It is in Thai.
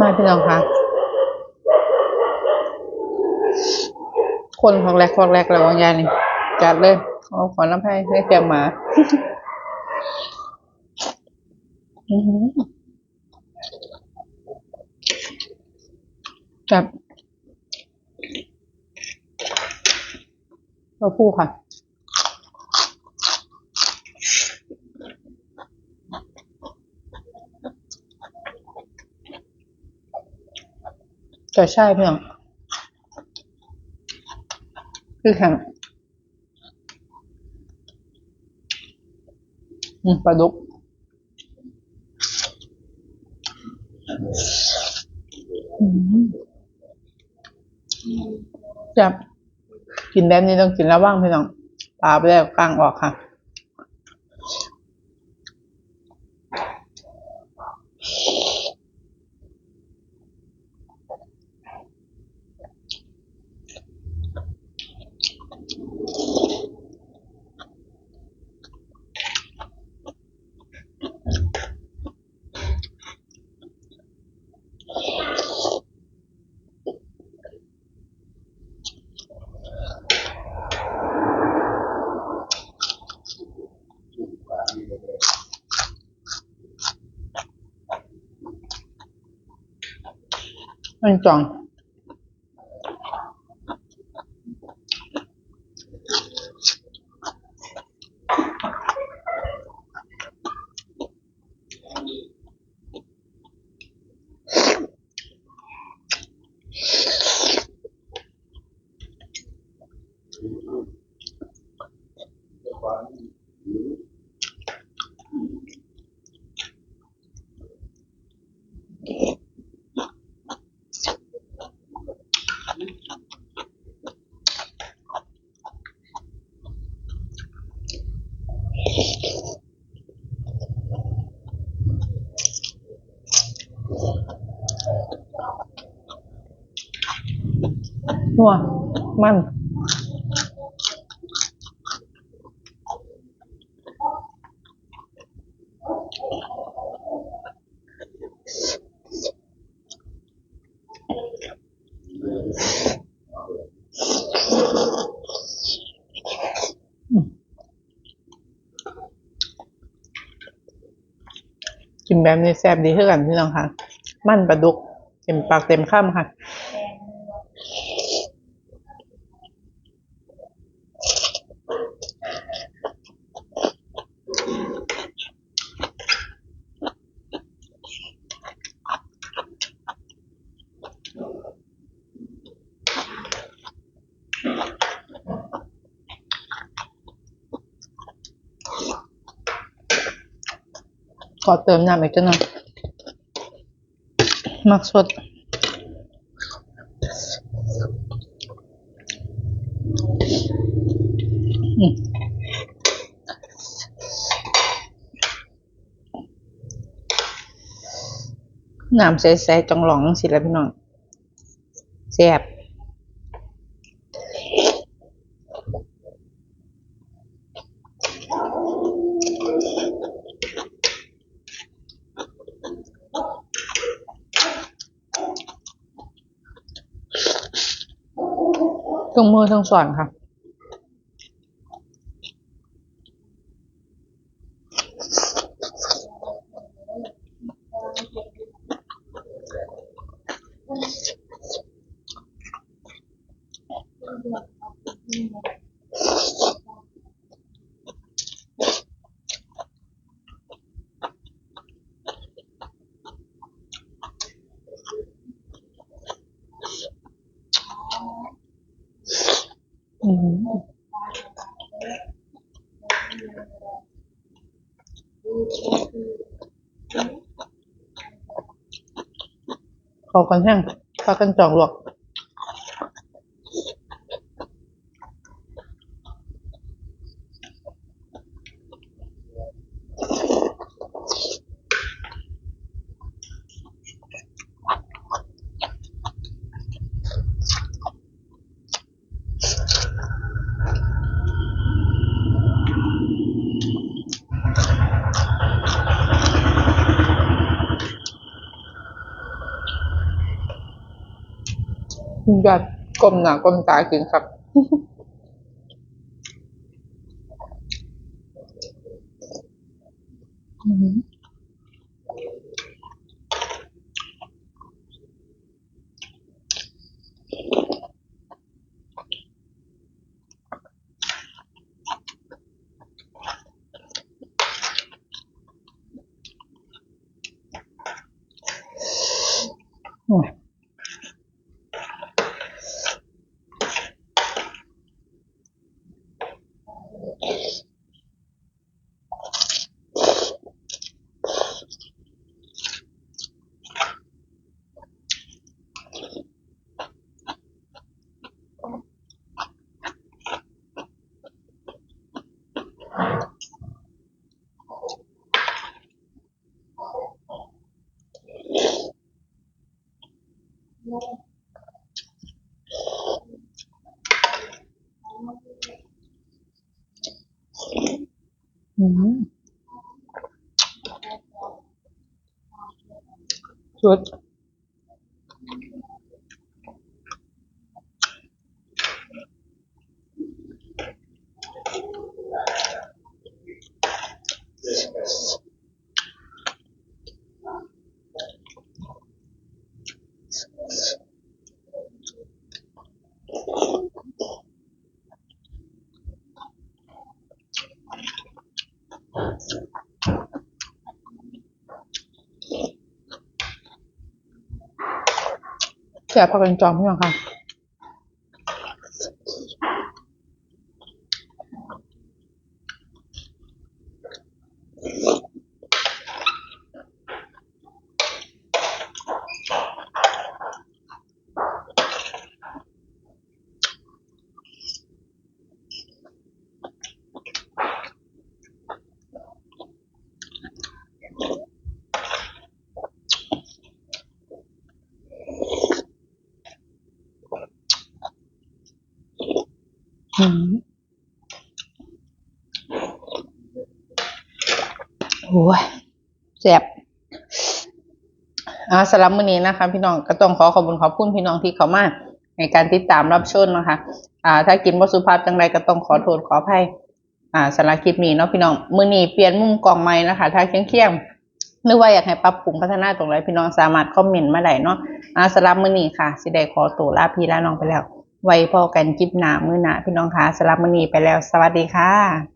มาพี่น้องคะคนของแรกของแรกแล้ววางยานี่จัดเลยเอาขอน้ำให้ให้เตรียมหมาอือหือจับเราพูดค่ะ ก็ใช่เพื่อนคือแข็งปลาดุกจับกินแบบนี้ต้องกินระว่างพี่น้องปลาไปแล้วกลางออกค่ะ มั นัวมันกินแบบนี้แซ่บดีเท่ากันพี่น้องค่ะ มันปลาดุกเต็มปากเต็มข้ามค่ะ ขอเติมน้ำอีกจังหน่อยมักสดน้ำใสๆจังหลองสิแล้วพี่น้องแซ่บ ทั้งมือทั้งส่วนค่ะ อืมขอกันแห้งพากันจองลวก อ อยอดกลมหนากลมตากินครับอืม โแสบพักกันจอมพี่น้องค่ะ อืมโอ้ยแซ่บอ่าสำหรับมื้อนี้นะคะ พี่น้องก็ต้องขอขอบคุณขอบคุณพี่น้องที่เข้ามาในการติดตามรับชมนะคะ อ่า ถ้ากินบ่สุภาพจังไรก็ต้องขอโทษขออภัยอ่าสำหรับคลิปนี้เนาะพี่น้องมื้อนี้เปลี่ยนมุมกล้องใหม่นะคะ ถ้าเคียงๆหรือว่าอยากให้ปรับปรุงพัฒนาตรงไหนพี่น้องสามารถคอมเมนต์มาได้เนาะอ่าสำหรับมื้อนี้ค่ะสิได้ขอตัวลาพี่ลาน้องไปแล้ว ไว้พอกันจิบหน้ามื้อหนาพี่น้องคะสำหรับมื้อนี้ไปแล้ว สวัสดีค่ะ